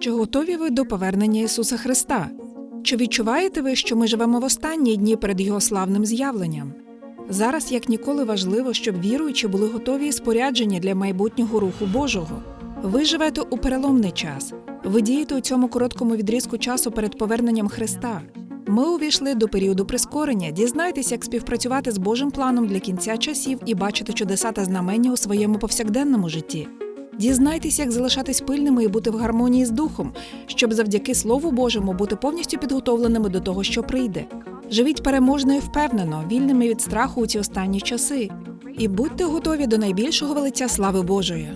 Чи готові ви до повернення Ісуса Христа? Чи відчуваєте ви, що ми живемо в останні дні перед Його славним з'явленням? Зараз як ніколи важливо, щоб віруючі були готові і споряджені для майбутнього руху Божого. Ви живете у переломний час. Ви дієте у цьому короткому відрізку часу перед поверненням Христа. Ми увійшли до періоду прискорення. Дізнайтесь, як співпрацювати з Божим планом для кінця часів і бачити чудеса та знамення у своєму повсякденному житті. Дізнайтесь, як залишатись пильними і бути в гармонії з духом, щоб завдяки Слову Божому бути повністю підготовленими до того, що прийде. Живіть переможно і впевнено, вільними від страху у ці останні часи. І будьте готові до найбільшого велиця слави Божої.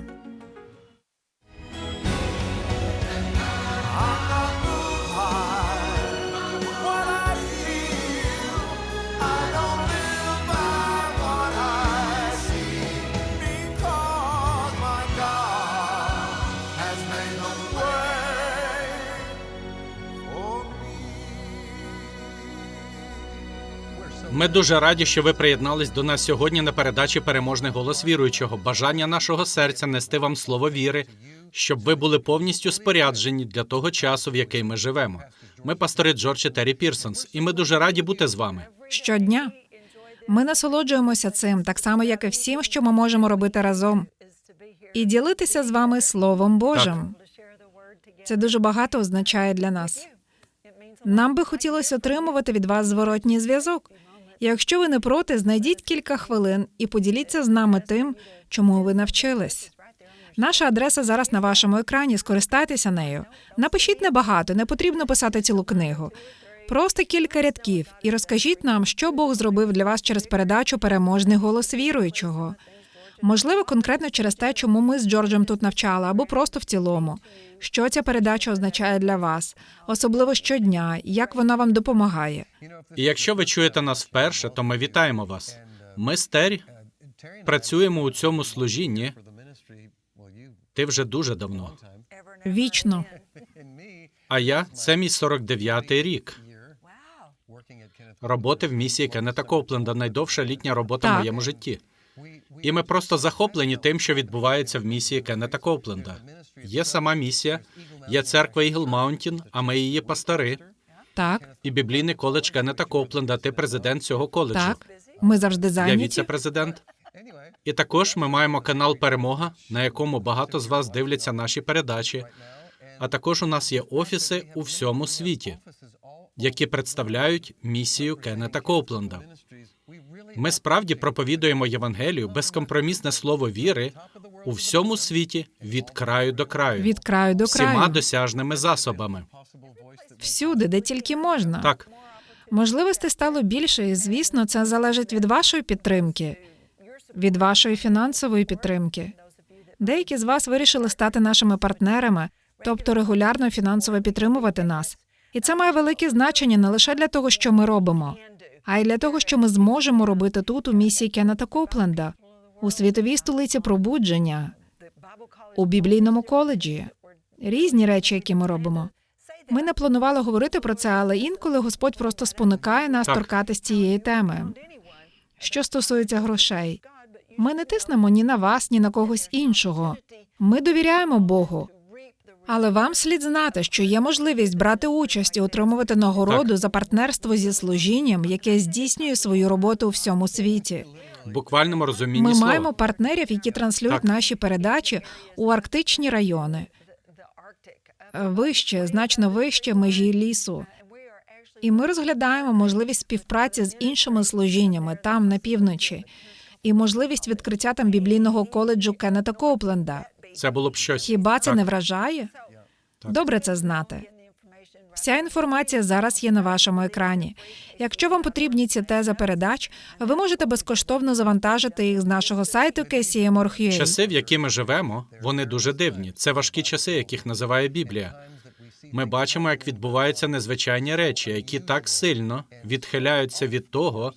Ми дуже раді, що ви приєднались до нас сьогодні на передачі Переможний голос віруючого. Бажання нашого серця нести вам слово віри, щоб ви були повністю споряджені для того часу, в який ми живемо. Ми пастори Джордж і Террі Пірсонс, і ми дуже раді бути з вами. Щодня ми насолоджуємося цим, так само, як і всім, що ми можемо робити разом, і ділитися з вами Словом Божим. Це дуже багато означає для нас. Нам би хотілося отримувати від вас зворотній зв'язок. Якщо ви не проти, знайдіть кілька хвилин і поділіться з нами тим, чому ви навчились. Наша адреса зараз на вашому екрані. Скористайтеся нею. Напишіть небагато, не потрібно писати цілу книгу. Просто кілька рядків і розкажіть нам, що Бог зробив для вас через передачу Переможний голос віруючого. Можливо, конкретно через те, чому ми з Джорджем тут навчали, або просто в цілому. Що ця передача означає для вас, особливо щодня, як вона вам допомагає. І якщо ви чуєте нас вперше, то ми вітаємо вас. Ми з Террі працюємо у цьому служінні. Ти вже дуже давно. Вічно. А я це мій 49-й рік. Роботи в місії Кеннета Копленда найдовша літня робота Так. в моєму житті. І ми просто захоплені тим, що відбувається в місії Кеннета Копленда. Є сама місія, є церква Ігл Маунтін, а ми її пастори, Так, і біблійний коледж Кеннета Копленда. Ти президент цього коледжу. так. Ми завжди Я віце-президент. І також ми маємо канал Перемога, на якому багато з вас дивляться наші передачі. А також у нас є офіси у всьому світі, які представляють місію Кеннета Копленда. Ми справді проповідуємо Євангелію, безкомпромісне слово віри у всьому світі від краю до краю, Від краю до всіма краю. досяжними засобами. Всюди, де тільки можна. Так, Можливостей стало більше, і звісно, це залежить від вашої підтримки, від вашої фінансової підтримки. Деякі з вас вирішили стати нашими партнерами, тобто регулярно фінансово підтримувати нас. І це має велике значення не лише для того, що ми робимо, а й для того, що ми зможемо робити тут у місії Кеннета Копленда, у світовій столиці пробудження, у біблійному коледжі. Різні речі, які ми робимо. Ми не планували говорити про це, але інколи Господь просто спонукає нас Так. торкатись цієї теми. Що стосується грошей, ми не тиснемо ні на вас, ні на когось іншого. Ми довіряємо Богу. Але вам слід знати, що є можливість брати участь і отримувати нагороду за партнерство зі служінням, яке здійснює свою роботу у всьому світі. в буквальному розумінні Ми слова. маємо партнерів, які транслюють Так. наші передачі у арктичні райони, вище, значно вище межі лісу. І ми розглядаємо можливість співпраці з іншими служіннями там на півночі, і можливість відкриття там біблійного коледжу Кеннета Копленда. Це було б щось. Хіба це Так. не вражає? Добре це знати. Вся інформація зараз є на вашому екрані. Якщо вам потрібні ці тези передач, ви можете безкоштовно завантажити їх з нашого сайту KCM.org.ua. Часи, в які ми живемо, вони дуже дивні. Це важкі часи, яких називає Біблія. Ми бачимо, як відбуваються незвичайні речі, які так сильно відхиляються від того,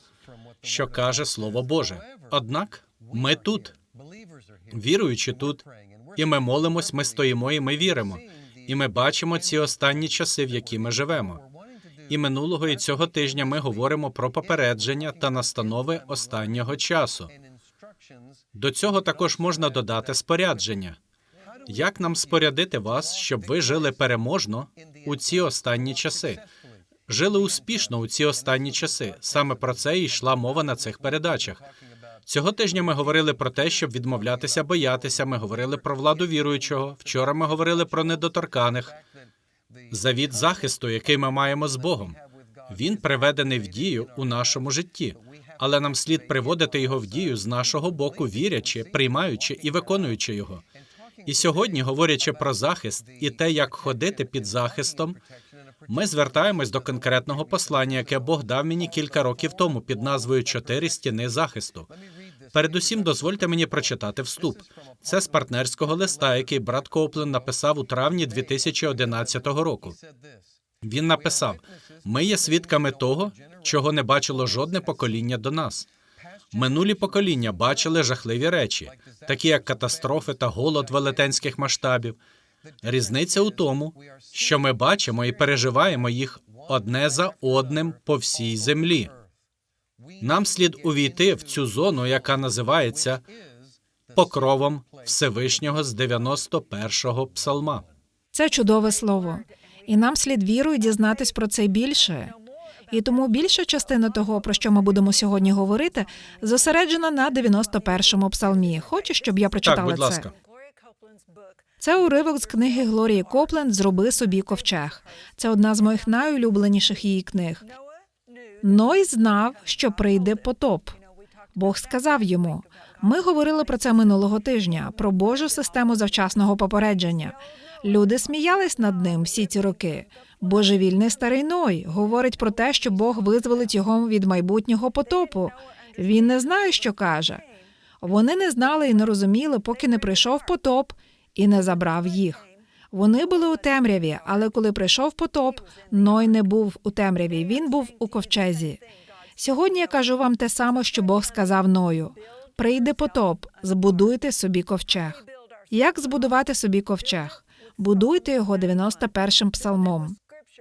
що каже Слово Боже. Однак ми тут, віруючи тут, і ми молимось, ми стоїмо і ми віримо. І ми бачимо ці останні часи, в які ми живемо. І минулого і цього тижня ми говоримо про попередження та настанови останнього часу. До цього також можна додати спорядження. Як нам спорядити вас, щоб ви жили переможно у ці останні часи? Жили успішно у ці останні часи. Саме про це і йшла мова на цих передачах. Цього тижня ми говорили про те, щоб відмовлятися, боятися. Ми говорили про владу віруючого. Вчора ми говорили про недоторканих. Завіт захисту, який ми маємо з Богом. Він приведений в дію у нашому житті, але нам слід приводити його в дію з нашого боку, вірячи, приймаючи і виконуючи його. І сьогодні, говорячи про захист і те, як ходити під захистом, ми звертаємось до конкретного послання, яке Бог дав мені кілька років тому під назвою Чотири стіни захисту. Передусім, дозвольте мені прочитати вступ. Це з партнерського листа, який брат Коуплен написав у травні 2011 року. Він написав: Ми є свідками того, чого не бачило жодне покоління до нас. Минулі покоління бачили жахливі речі, такі як катастрофи та голод велетенських масштабів. Різниця у тому, що ми бачимо і переживаємо їх одне за одним по всій землі. Нам слід увійти в цю зону, яка називається покровом Всевишнього з 91-го псалма. Це чудове слово. І нам слід вірою дізнатись про це більше. І тому більша частина того, про що ми будемо сьогодні говорити, зосереджена на 91-му псалмі. Хочеш, щоб я прочитала Так, будь ласка. Це уривок з книги Глорії Копленд Зроби собі ковчег. Це одна з моїх найулюбленіших її книг. Ной знав, що прийде потоп. Бог сказав йому. Ми говорили про це минулого тижня, про Божу систему завчасного попередження. Люди сміялись над ним всі ці роки. Божевільний старий Ной говорить про те, що Бог визволить його від майбутнього потопу. Він не знає, що каже. Вони не знали і не розуміли, поки не прийшов потоп і не забрав їх. Вони були у темряві, але коли прийшов потоп, Ной не був у темряві, він був у ковчезі. Сьогодні я кажу вам те саме, що Бог сказав Ною: прийде потоп, збудуйте собі ковчег. Як збудувати собі ковчег? Будуйте його 91-м псалмом.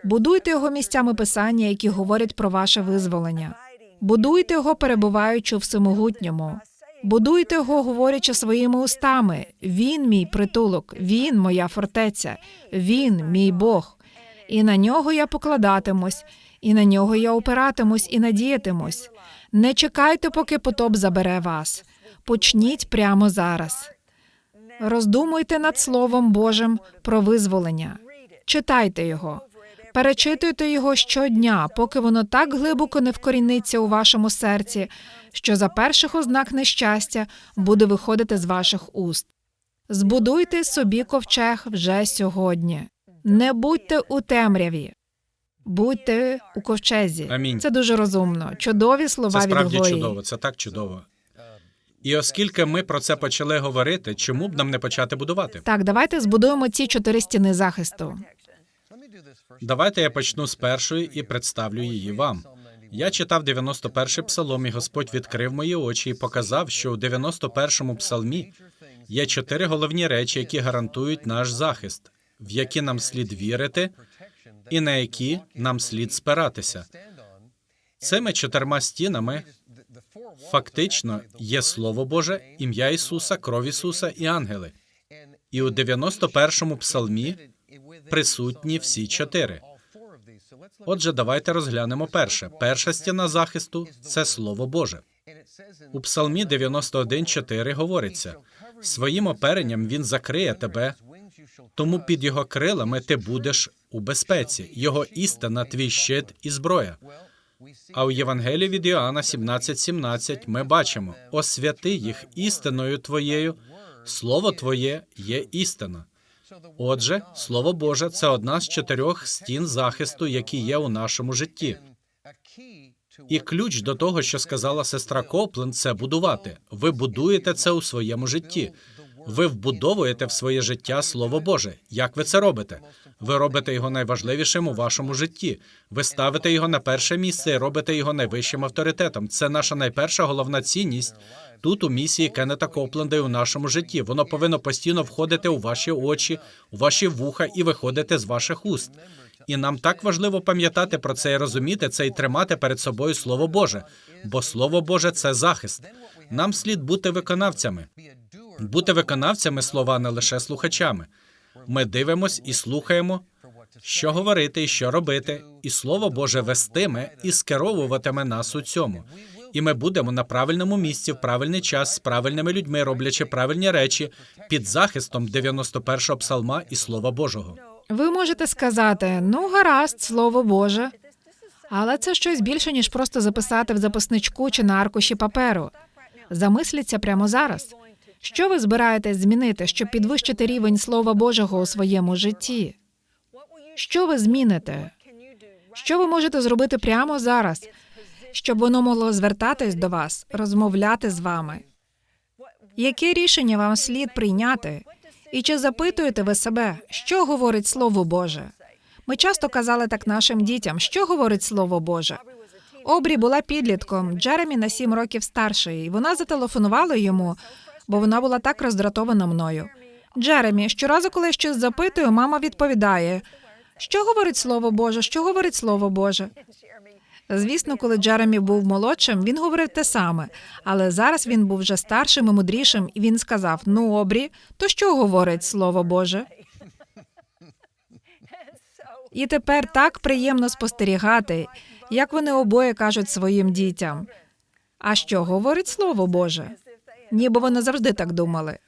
Будуйте його місцями писання, які говорять про ваше визволення. Будуйте його, перебуваючи в всемогутньому. Будуйте його, говорячи своїми устами. Він мій притулок, він моя фортеця, він мій Бог. І на нього я покладатимусь, і на нього я опиратимусь і надіятимусь. Не чекайте, поки потоп забере вас. Почніть прямо зараз. Роздумуйте над Словом Божим про визволення. Читайте його. Перечитуйте його щодня, поки воно так глибоко не вкоріниться у вашому серці, що за перших ознак нещастя буде виходити з ваших уст. Збудуйте собі ковчег вже сьогодні. Не будьте у темряві. Будьте у ковчезі. Амінь. Це дуже розумно. Чудові слова Це від справді Глорії. чудово, це так чудово. І оскільки ми про це почали говорити, чому б нам не почати будувати? Так, давайте збудуємо ці чотири стіни захисту. Давайте я почну з першої і представлю її вам. Я читав 91-й псалом, і Господь відкрив мої очі і показав, що у 91-му псалмі є чотири головні речі, які гарантують наш захист, в які нам слід вірити, і на які нам слід спиратися. Цими чотирма стінами фактично є Слово Боже, ім'я Ісуса, кров Ісуса і ангели. І у 91-му псалмі присутні всі чотири. Отже, давайте розглянемо перше. Перша стіна захисту це Слово Боже. У Псалмі 91.4 говориться: своїм оперенням він закриє тебе, тому під його крилами ти будеш у безпеці. Його істина, твій щит і зброя. А у Євангелії від Іоанна 17.17 ми бачимо: освяти їх істиною твоєю, слово твоє є істина. Отже, Слово Боже це одна з чотирьох стін захисту, які є у нашому житті. І ключ до того, що сказала сестра Коплен, це будувати. Ви будуєте це у своєму житті. Ви вбудовуєте в своє життя Слово Боже. Як ви це робите? Ви робите його найважливішим у вашому житті. Ви ставите його на перше місце і робите його найвищим авторитетом. Це наша найперша головна цінність тут у місії Кеннета Копленда і у нашому житті. Воно повинно постійно входити у ваші очі, у ваші вуха і виходити з ваших уст. І нам так важливо пам'ятати про це і розуміти це і тримати перед собою Слово Боже, бо Слово Боже це захист. Нам слід бути виконавцями. Бути виконавцями слова не лише слухачами. Ми дивимось і слухаємо, що говорити і що робити, і Слово Боже вестиме і скеровуватиме нас у цьому. І ми будемо на правильному місці в правильний час з правильними людьми, роблячи правильні речі під захистом 91-го псалма і Слова Божого. Ви можете сказати: ну, гаразд, слово Боже. Але це щось більше, ніж просто записати в записничку чи на аркуші паперу. Замисліться прямо зараз. Що ви збираєтесь змінити, щоб підвищити рівень Слова Божого у своєму житті? Що ви зміните? Що ви можете зробити прямо зараз, щоб воно могло звертатись до вас, розмовляти з вами? Яке рішення вам слід прийняти? І чи запитуєте ви себе, що говорить Слово Боже? Ми часто казали так нашим дітям, що говорить Слово Боже. Обрі була підлітком, Джеремі на сім років старший, і вона зателефонувала йому, бо вона була так роздратована мною. Джеремі, щоразу, коли я щось запитую, мама відповідає: що говорить Слово Боже, що говорить Слово Боже? Звісно, коли Джеремі був молодшим, він говорив те саме, але зараз він був вже старшим і мудрішим, і він сказав: Ну, обрі, то що говорить Слово Боже? І тепер так приємно спостерігати, як вони обоє кажуть своїм дітям. А що говорить Слово Боже? Ніби вони завжди так думали.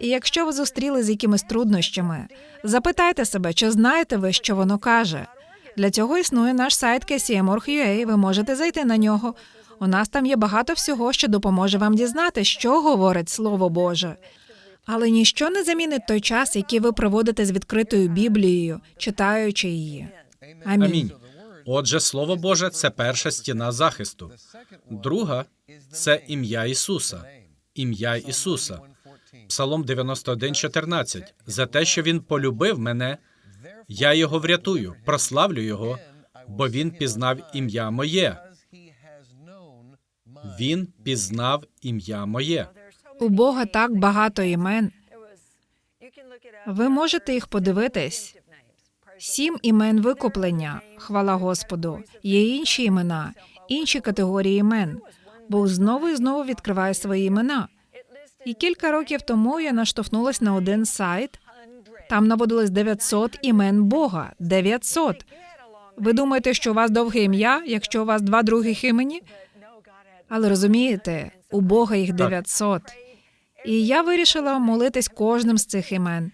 І якщо ви зустріли з якимись труднощами, запитайте себе, чи знаєте ви, що воно каже. Для цього існує наш сайт KCM.org.ua, ви можете зайти на нього. У нас там є багато всього, що допоможе вам дізнати, що говорить Слово Боже. Але ніщо не замінить той час, який ви проводите з відкритою Біблією, читаючи її. Амінь. Амінь. Отже, Слово Боже це перша стіна захисту. Друга це ім'я Ісуса. Ім'я Ісуса. Псалом 91.14. За те, що він полюбив мене, я його врятую, прославлю його, бо він пізнав ім'я моє. Він пізнав ім'я моє. У Бога так багато імен. Ви можете їх подивитись. Сім імен викуплення, хвала Господу. Є інші імена, інші категорії імен. Бог знову і знову відкриває свої імена. І кілька років тому я наштовхнулась на один сайт. Там наводилось 900 імен Бога. 900. Ви думаєте, що у вас довге ім'я, якщо у вас два других імені? Але розумієте, у Бога їх 900. І я вирішила молитись кожним з цих імен.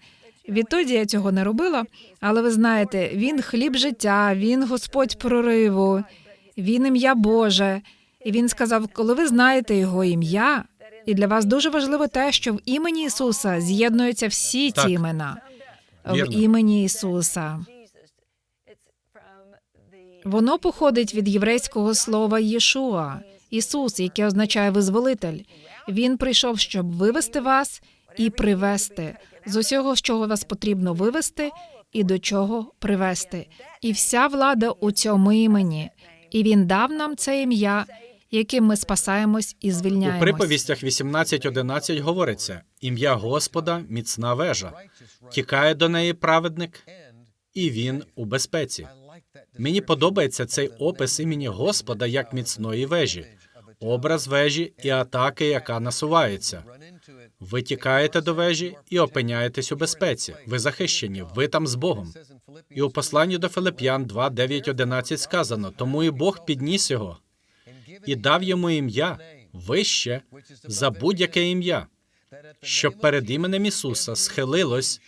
Відтоді я цього не робила, але ви знаєте, він хліб життя, він Господь прориву, він ім'я Боже. І він сказав: коли ви знаєте його ім'я, і для вас дуже важливо те, що в імені Ісуса з'єднуються всі Так. ці імена. В Вірно. імені Ісуса. Воно походить від єврейського слова Єшуа, Ісус, яке означає визволитель. Він прийшов, щоб вивести вас і привести з усього, з чого вас потрібно вивести, і до чого привести. І вся влада у цьому імені. І він дав нам це ім'я, яким ми спасаємось і У звільняємось. приповістях 18.11 говориться: ім'я Господа міцна вежа. Тікає до неї праведник, і він у безпеці. Мені подобається цей опис імені Господа як міцної вежі, образ вежі і атаки, яка насувається. Ви тікаєте до вежі і опиняєтесь у безпеці. Ви захищені, ви там з Богом. І у посланні до Филип'ян 2, 9, 11 сказано: тому і Бог підніс його і дав йому ім'я вище за будь-яке ім'я, щоб перед іменем Ісуса схилилось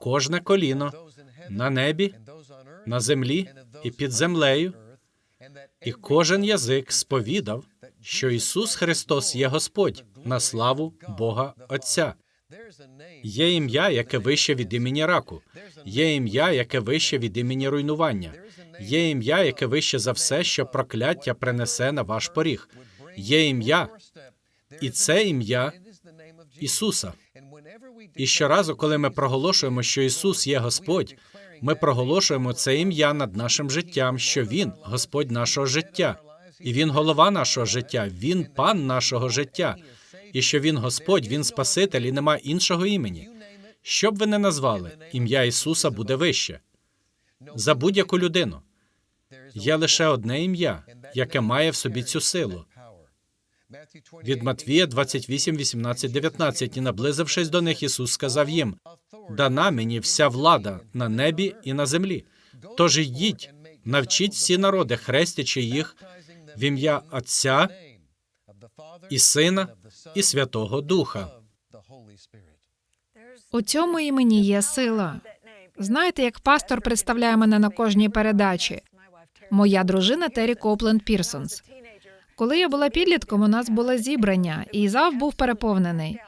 кожне коліно на небі, на землі і під землею, і кожен язик сповідав, що Ісус Христос є Господь на славу Бога Отця. Є ім'я, яке вище від імені раку, є ім'я, яке вище від імені руйнування, є ім'я, яке вище за все, що прокляття принесе на ваш поріг. Є ім'я, і це ім'я Ісуса. І щоразу, коли ми проголошуємо, що Ісус є Господь, ми проголошуємо це ім'я над нашим життям, що Він Господь нашого життя, і Він голова нашого життя, Він пан нашого життя, і що Він Господь, Він Спаситель, і нема іншого імені. Що б ви не назвали, ім'я Ісуса буде вище за будь-яку людину. Є лише одне ім'я, яке має в собі цю силу. Від Матвія 28, 18, 19. І наблизившись до них, Ісус сказав їм: Дана мені вся влада на небі і на землі. Тож йдіть, навчіть всі народи, хрестячи їх в ім'я Отця і Сина і Святого Духа. У цьому імені є сила. Знаєте, як пастор представляє мене на кожній передачі? Моя дружина Террі Копленд Пірсонс. Коли я була підлітком, у нас було зібрання, і зал був переповнений.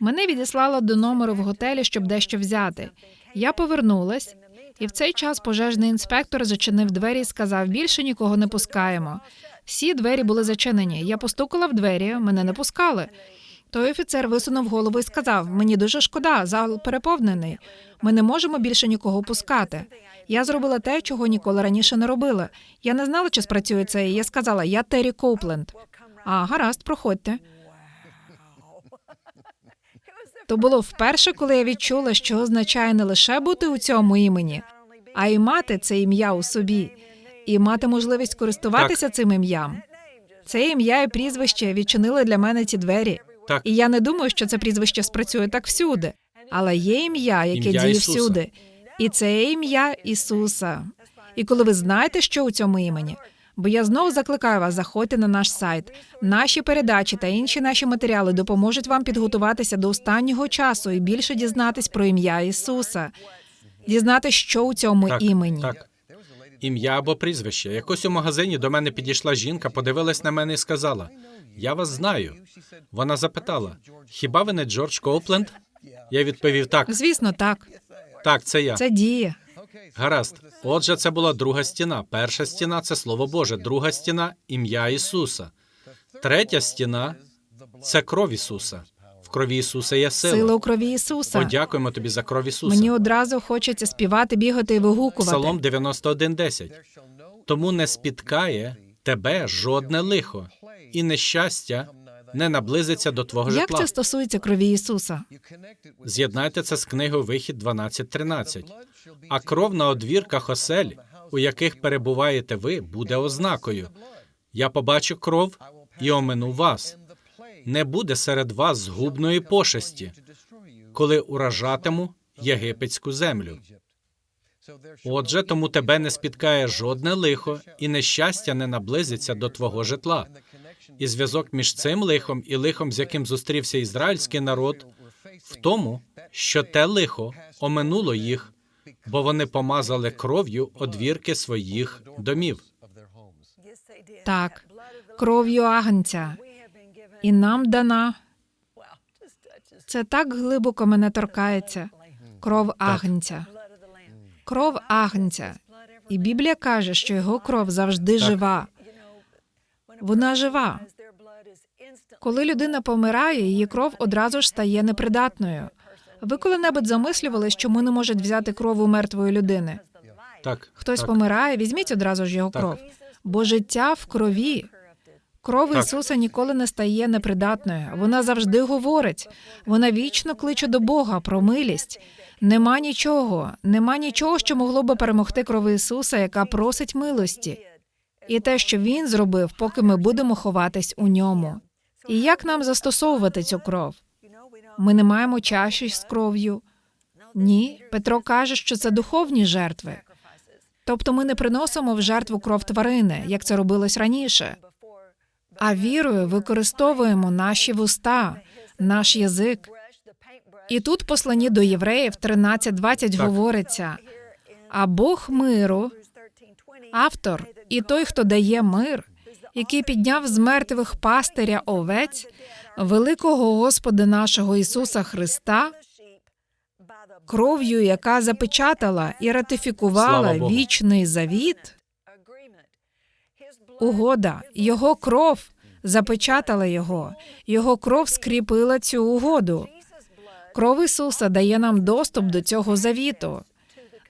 Мене відіслало до номеру в готелі, щоб дещо взяти. Я повернулась, і в цей час пожежний інспектор зачинив двері і сказав: більше нікого не пускаємо. Всі двері були зачинені. Я постукала в двері, мене не пускали. Той офіцер висунув голову і сказав: Мені дуже шкода, зал переповнений. Ми не можемо більше нікого пускати. Я зробила те, чого ніколи раніше не робила. Я не знала, чи спрацює це. І я сказала: Я Террі Коупленд. А гаразд, проходьте. То було вперше, коли я відчула, що означає не лише бути у цьому імені, а й мати це ім'я у собі, і мати можливість користуватися цим ім'ям. Це ім'я і прізвище відчинили для мене ці двері. Так, І я не думаю, що це прізвище спрацює так всюди, але є ім'я, яке Ім'я діє Ісуса. всюди, і це ім'я Ісуса. І коли ви знаєте, що у цьому імені, бо я знову закликаю вас, заходьте на наш сайт. Наші передачі та інші наші матеріали допоможуть вам підготуватися до останнього часу і більше дізнатись про ім'я Ісуса, дізнатися, що у цьому так, імені. так. Ім'я або прізвище. Якось у магазині до мене підійшла жінка, подивилась на мене і сказала: Я вас знаю. Вона запитала: Хіба ви не Джордж Коупленд? Я відповів так, Звісно, так. Так, це я. Це діє. Гаразд. Отже, це була друга стіна. Перша стіна це Слово Боже, друга стіна ім'я Ісуса. Третя стіна це кров Ісуса. В крові Ісуса є сила. Сила у крові Ісуса. Подякуємо тобі за кров Ісуса. Мені одразу хочеться співати, бігати і вигукувати. Псалом 91.10. Тому не спіткає тебе жодне лихо, і нещастя не наблизиться до твого Як житла. це стосується крові Ісуса? З'єднайте це з книгою Вихід 12.13. А кров на одвірках осель, у яких перебуваєте ви, буде ознакою. Я побачу кров і омину вас. Не буде серед вас згубної пошесті, коли уражатиму єгипетську землю. Отже, тому тебе не спіткає жодне лихо, і нещастя не наблизиться до твого житла. І зв'язок між цим лихом і лихом, з яким зустрівся ізраїльський народ, в тому, що те лихо оминуло їх, бо вони помазали кров'ю одвірки своїх домів. Так, кров'ю агнця. І нам дана. Це так глибоко мене торкається. Кров агнця. Кров агнця. І Біблія каже, що його кров завжди жива. Вона жива. Коли людина помирає, її кров одразу ж стає непридатною. Ви коли-небудь замислювались, чому не можуть взяти кров у мертвої людини? Так, Хтось так. помирає, візьміть одразу ж його Так. кров. Бо життя в крові. Кров Так. Ісуса ніколи не стає непридатною. Вона завжди говорить. Вона вічно кличе до Бога про милість. Нема нічого, нема нічого, що могло би перемогти кров Ісуса, яка просить милості. І те, що Він зробив, поки ми будемо ховатись у ньому. І як нам застосовувати цю кров? Ми не маємо чаші з кров'ю. Ні, Петро каже, що це духовні жертви. Тобто ми не приносимо в жертву кров тварини, як це робилось раніше, а вірою використовуємо наші вуста, наш язик. І тут посланні до євреїв 13.20 Так. говориться: а Бог миру, автор і той, хто дає мир, який підняв з мертвих пастиря овець, великого Господа нашого Ісуса Христа, кров'ю, яка запечатала і ратифікувала вічний завіт, угода, його кров запечатала його, його кров скріпила цю угоду. Кров Ісуса дає нам доступ до цього завіту,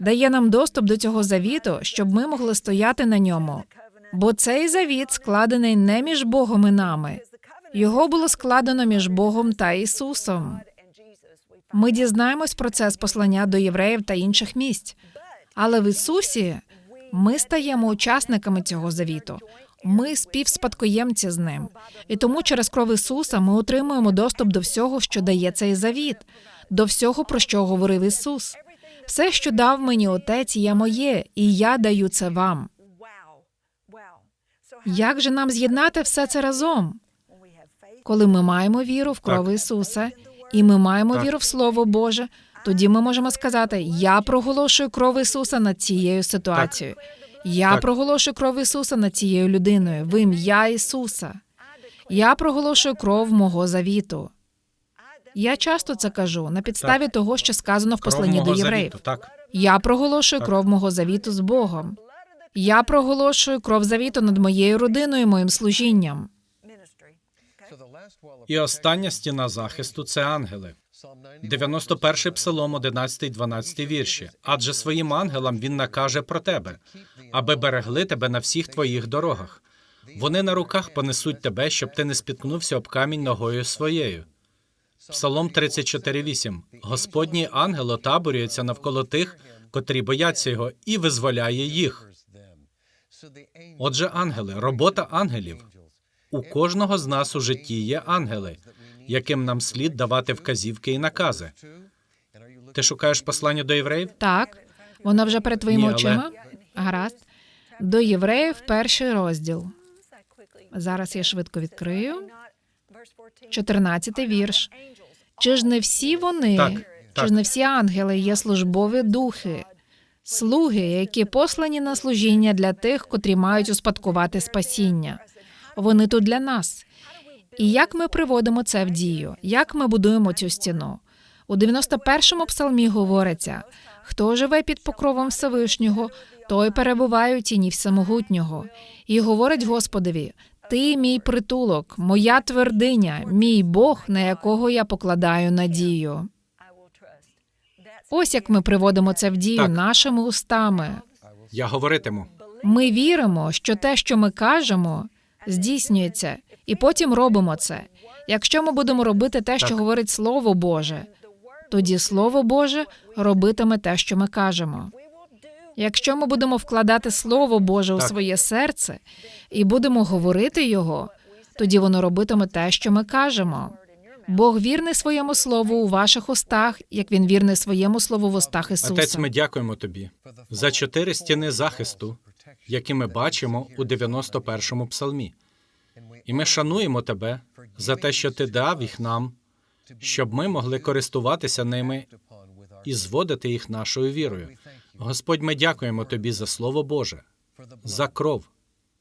дає нам доступ до цього завіту, щоб ми могли стояти на ньому. Бо цей завіт складений не між Богом і нами. Його було складено між Богом та Ісусом. Ми дізнаємось про це з послання до євреїв та інших місць. Але в Ісусі ми стаємо учасниками цього завіту. Ми співспадкоємці з ним. І тому через кров Ісуса ми отримуємо доступ до всього, що дає цей завіт, до всього, про що говорив Ісус. Все, що дав мені Отець, є моє, і я даю це вам. Як же нам з'єднати все це разом? Коли ми маємо віру в кров Так. Ісуса, і ми маємо Так. віру в Слово Боже, тоді ми можемо сказати: Я проголошую кров Ісуса над цією ситуацією. Я Так. проголошую кров Ісуса над цією людиною в ім'я Ісуса. Я проголошую кров мого завіту. Я часто це кажу на підставі того, що сказано в посланні до євреїв. завіту, так. Я проголошую Так. кров мого завіту з Богом. Я проголошую кров завіту над моєю родиною, і моїм служінням. І остання стіна захисту це ангели. 91 псалом, 11, 12 вірші. Адже своїм ангелам він накаже про тебе, аби берегли тебе на всіх твоїх дорогах. Вони на руках понесуть тебе, щоб ти не спіткнувся об камінь ногою своєю. Псалом 34.8. Господній ангел отаборюється навколо тих, котрі бояться його, і визволяє їх. Отже, ангели, робота ангелів. У кожного з нас у житті є ангели, яким нам слід давати вказівки і накази. Ти шукаєш послання до євреїв? Так, воно вже перед твоїми Ні, але- очима. Гаразд. До євреїв перший розділ. Зараз я швидко відкрию. 14 вірш. Чи ж не всі вони, Так, чи так. ж не всі ангели є службові духи, слуги, які послані на служіння для тих, котрі мають успадкувати спасіння? Вони тут для нас. І як ми приводимо це в дію? Як ми будуємо цю стіну? У 91-му псалмі говориться: хто живе під покровом Всевишнього, той перебуває у тіні Всемогутнього. І говорить Господові: Ти мій притулок, моя твердиня, мій Бог, на якого я покладаю надію. Ось як ми приводимо це в дію Так. нашими устами. Я говоритиму. Ми віримо, що те, що ми кажемо, здійснюється, і потім робимо це. Якщо ми будемо робити те, що Так. говорить Слово Боже, тоді Слово Боже робитиме те, що ми кажемо. Якщо ми будемо вкладати Слово Боже у своє серце і будемо говорити його, тоді воно робитиме те, що ми кажемо. Бог вірний своєму слову у ваших устах, як він вірний своєму слову в устах Ісуса. Отець, ми дякуємо тобі за чотири стіни захисту, які ми бачимо у 91-му псалмі. І ми шануємо тебе за те, що ти дав їх нам, щоб ми могли користуватися ними і зводити їх нашою вірою. Господь, ми дякуємо тобі за Слово Боже, за кров,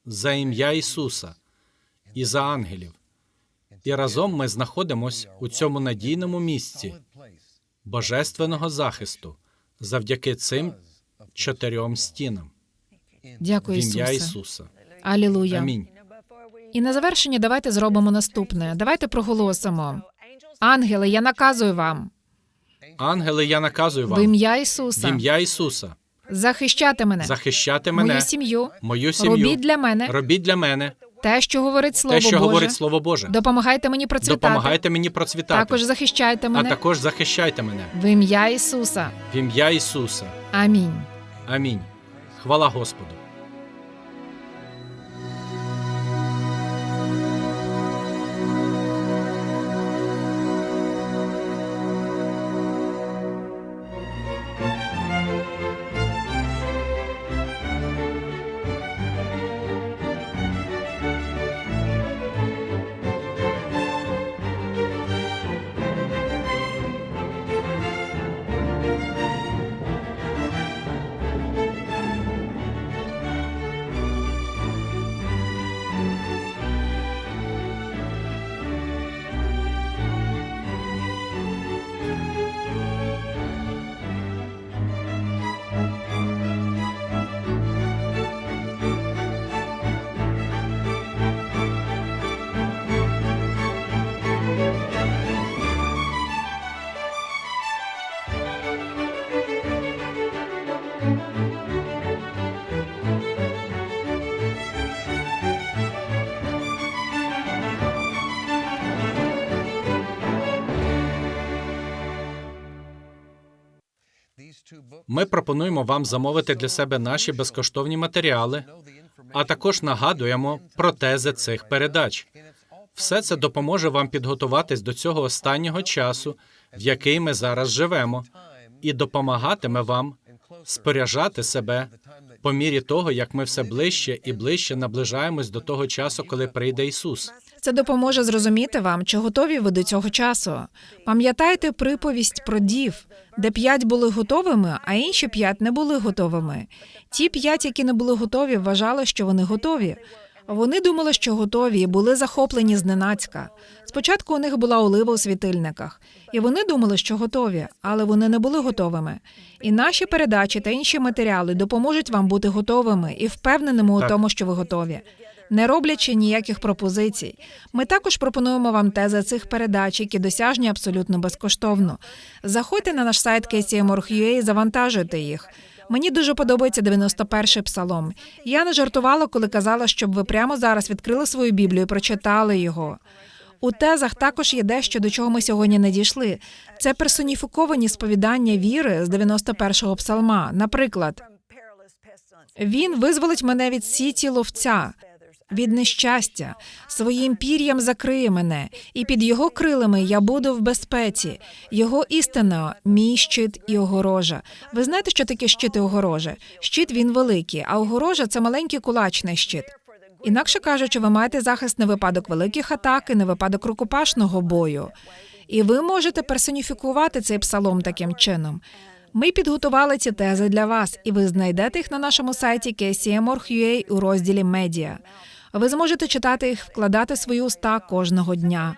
за ім'я Ісуса і за ангелів. І разом ми знаходимось у цьому надійному місці божественного захисту завдяки цим чотирьом стінам. В Дякую, ім'я Ісусе. Ісуса. Алілуя. Амінь. І на завершення давайте зробимо наступне. Давайте проголосимо. Ангели, я наказую вам Ангели, я наказую в вам ім'я в ім'я Ісуса захищати мене, захищати мене, мою сім'ю. мою сім'ю. Робіть для мене Робіть для мене те, що говорить Слово те, що Боже. говорить Слово Боже. Допомагайте мені процвітати. Допомагайте мені процвітати, Також захищайте а також захищайте мене в ім'я Ісуса. в ім'я Ісуса. Амінь. Амінь. Хвала Господу. Ми пропонуємо вам замовити для себе наші безкоштовні матеріали а також нагадуємо про тези цих передач. Все це допоможе вам підготуватись до цього останнього часу, в який ми зараз живемо, і допомагатиме вам споряджати себе по мірі того, як ми все ближче і ближче наближаємось до того часу, коли прийде Ісус. Це допоможе зрозуміти вам, чи готові ви до цього часу. Пам'ятайте приповість про дів, де п'ять були готовими, а інші п'ять не були готовими. Ті п'ять, які не були готові, вважали, що вони готові. Вони думали, що готові, і були захоплені зненацька. Спочатку у них була олива у світильниках, і вони думали, що готові, але вони не були готовими. І наші передачі та інші матеріали допоможуть вам бути готовими і впевненими у тому, що ви готові. Не роблячи ніяких пропозицій, ми також пропонуємо вам тези цих передач, які досяжні абсолютно безкоштовно. Заходьте на наш сайт KCM.org.ua і завантажуйте їх. Мені дуже подобається 91-й псалом. Я не жартувала, коли казала, щоб ви прямо зараз відкрили свою Біблію і прочитали його. У тезах також є дещо, до чого ми сьогодні не дійшли. Це персоніфіковані сповідання віри з 91-го псалма. Наприклад, він визволить мене від сіті ловця, від нещастя, своїм пір'ям закриє мене, і під його крилами я буду в безпеці. Його істина, мій щит і огорожа. Ви знаєте, що таке щит і огорожа? Щит він великий, а огорожа це маленький кулачний щит. Інакше кажучи, ви маєте захист на випадок великих атак і на випадок рукопашного бою. І ви можете персоніфікувати цей псалом таким чином. Ми підготували ці тези для вас, і ви знайдете їх на нашому сайті KCM.org.ua у розділі Медіа. Ви зможете читати їх, вкладати свої уста кожного дня.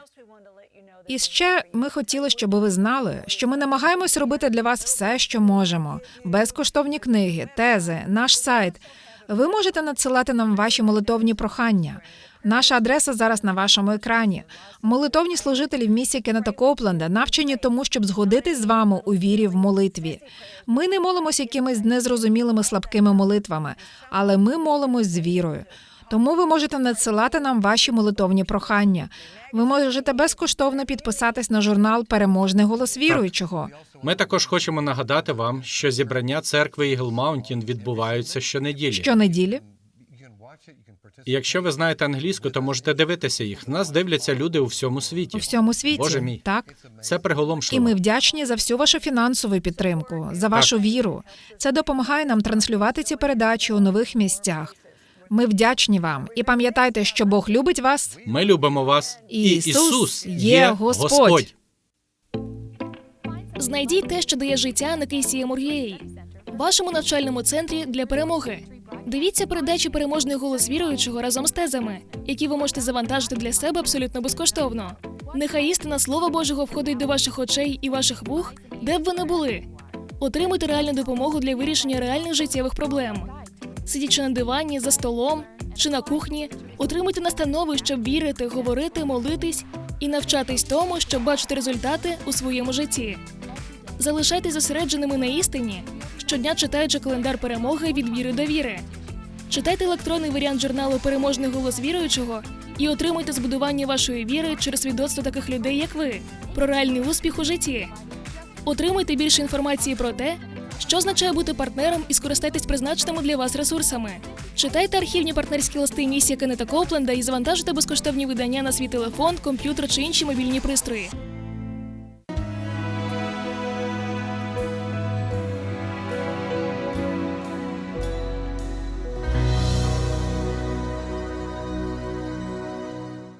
І ще ми хотіли, щоб ви знали, що ми намагаємось робити для вас все, що можемо: безкоштовні книги, тези, наш сайт. Ви можете надсилати нам ваші молитовні прохання. Наша адреса зараз на вашому екрані. Молитовні служителі в місті Кеннета Копленда навчені тому, щоб згодитись з вами у вірі в молитві. Ми не молимось якимись незрозумілими слабкими молитвами, але ми молимось з вірою. Тому ви можете надсилати нам ваші молитовні прохання. Ви можете безкоштовно підписатись на журнал Переможний голос віруючого. Ми також хочемо нагадати вам, що зібрання церкви Eagle Mountain відбуваються щонеділі. Щонеділі І якщо ви знаєте англійську, то можете дивитися їх. Нас дивляться люди у всьому світі. у всьому світі. Боже мій. Так. Це І ми вдячні за всю вашу фінансову підтримку, за вашу віру. Це допомагає нам транслювати ці передачі у нових місцях. Ми вдячні вам і пам'ятайте, що Бог любить вас. Ми любимо вас, і Ісус є Господь. Знайдіть те, що дає життя на KCM.org.ua, вашому навчальному центрі для перемоги. Дивіться передачі переможний голос віруючого разом з тезами, які ви можете завантажити для себе абсолютно безкоштовно. Нехай істина Слова Божого входить до ваших очей і ваших вух, де б ви не були. Отримуйте реальну допомогу для вирішення реальних життєвих проблем. Сидячи на дивані, за столом чи на кухні, отримуйте настанови, щоб вірити, говорити, молитись і навчатись тому, щоб бачити результати у своєму житті. Залишайтесь зосередженими на істині, щодня читаючи календар перемоги від віри до віри. Читайте електронний варіант журналу Переможний голос віруючого і отримуйте збудування вашої віри через свідоцтво таких людей, як ви, про реальний успіх у житті. Отримуйте більше інформації про те, що означає бути партнером і скористайтесь призначеними для вас ресурсами. Читайте архівні партнерські листи місії Кеннета Копленда і завантажуйте безкоштовні видання на свій телефон, комп'ютер чи інші мобільні пристрої.